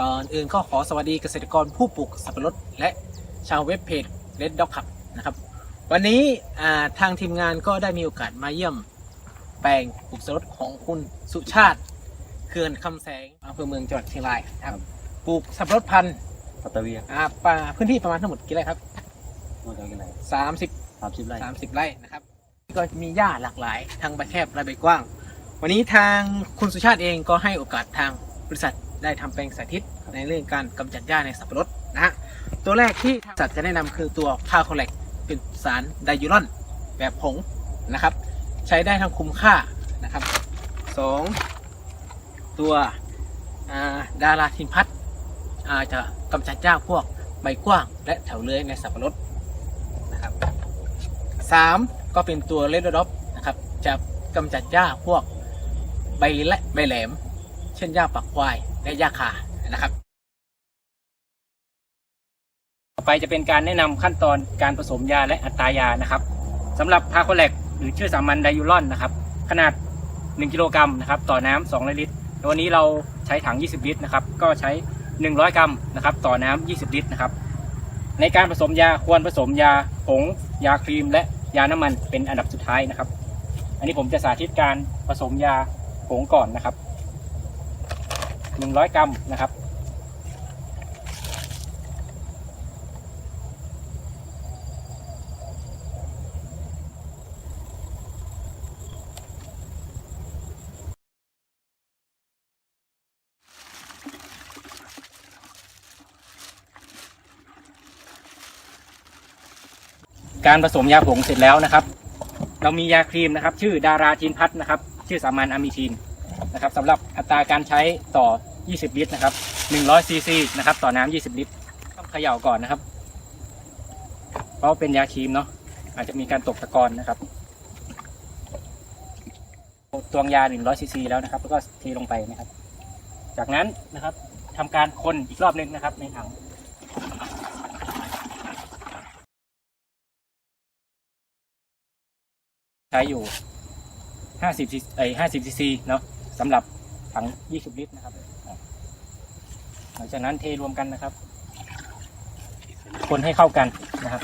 ก่อนอื่นก็ขอสวัสดีเกษตรกรผู้ปลูกสับปะรดและชาวเว็บเพจ Red Dog ครับนะครับ วันนี้อ่าทางทีมงานก็ได้มีโอกาสมาเยี่ยมแปลงปลูกสับปะรดของคุณสุชาติเขื่อนคำแสงอำเภอเมืองจังหวัดเชียงรายนะครับปลูกสับปะรดพันธุ์ปัตตาเวียอ่าป่าพื้นที่ประมาณทั้งหมดกี่ไร่ครับมาจากไหน30สามสิบไร่30ไร่นะครับก็มีหญ้าหลากหลายทั้งใบแคบและใบกว้าง วันนี้ทางคุณสุชาติเองก็ให้โอกาสทางบริษัท ได้ทำแปลงสาธิตในเรื่องการกำจัดหญ้าในสับปะรดนะฮะตัวแรกที่ทางบริษัทจะแนะนำคือตัวพาโคแลกเป็นสารไดยูรอนแบบผงนะครับ ใช้ได้ทั้งคุ้มค่านะครับสองตัวาดาราทินพัทอาจะกำจัดหญ้าพวกใบกว้างและแถวเลื้อยในสับปะรดนะครับสามก็เป็นตัวเลดดอปนะครับ จะกำจัดหญ้าพวกใบและใบแหลม เช่นหญ้าปักควาย และหญ้าคานะครับ ต่อไปจะเป็นการแนะนำขั้นตอนการผสมยาและอัตรายานะครับสำหรับพาโคแลกหรือชื่อสามัญไดยูรอนนะครับ ขนาด 1 กิโลกรัมนะครับต่อน้ำ2ลิตรวันนี้เราใช้ถัง 20 ลิตรนะครับ ก็ใช้ 100 กรัมนะครับต่อน้ำ20 ลิตรนะครับ ในการผสมยาควรผสมยาผงยาครีม และยาน้ำมันเป็นอันดับสุดท้ายนะครับ อันนี้ผมจะสาธิตการผสมยาผงก่อนนะครับ 100 กรัมนะครับ การผสมยาผงเสร็จแล้วนะครับ เรามียาครีมนะครับ ชื่อดาราทีนพัทนะครับ ชื่อสามัญอะมิทีนนะครับสำหรับอัตราการใช้ต่อ 20 ลิตรนะครับ100ซีซีนะครับต่อน้ำ20 ลิตรต้องเขย่าก่อนนะครับ เพราะเป็นยาครีมเนาะอาจจะมีการตกตะกอนนะครับตวงยา 100ซีซีแล้วนะครับ แล้วก็เทลงไปนะครับ จากนั้นนะครับทำการคนอีกรอบหนึงนะครับในถังใช้อยู่ 50ซีไอ้50ซีซีเนาะสำหรับถัง 20 ลิตรนะครับ ลังจากนั้นเทรวมกันนะครับ คนให้เข้ากันนะครับ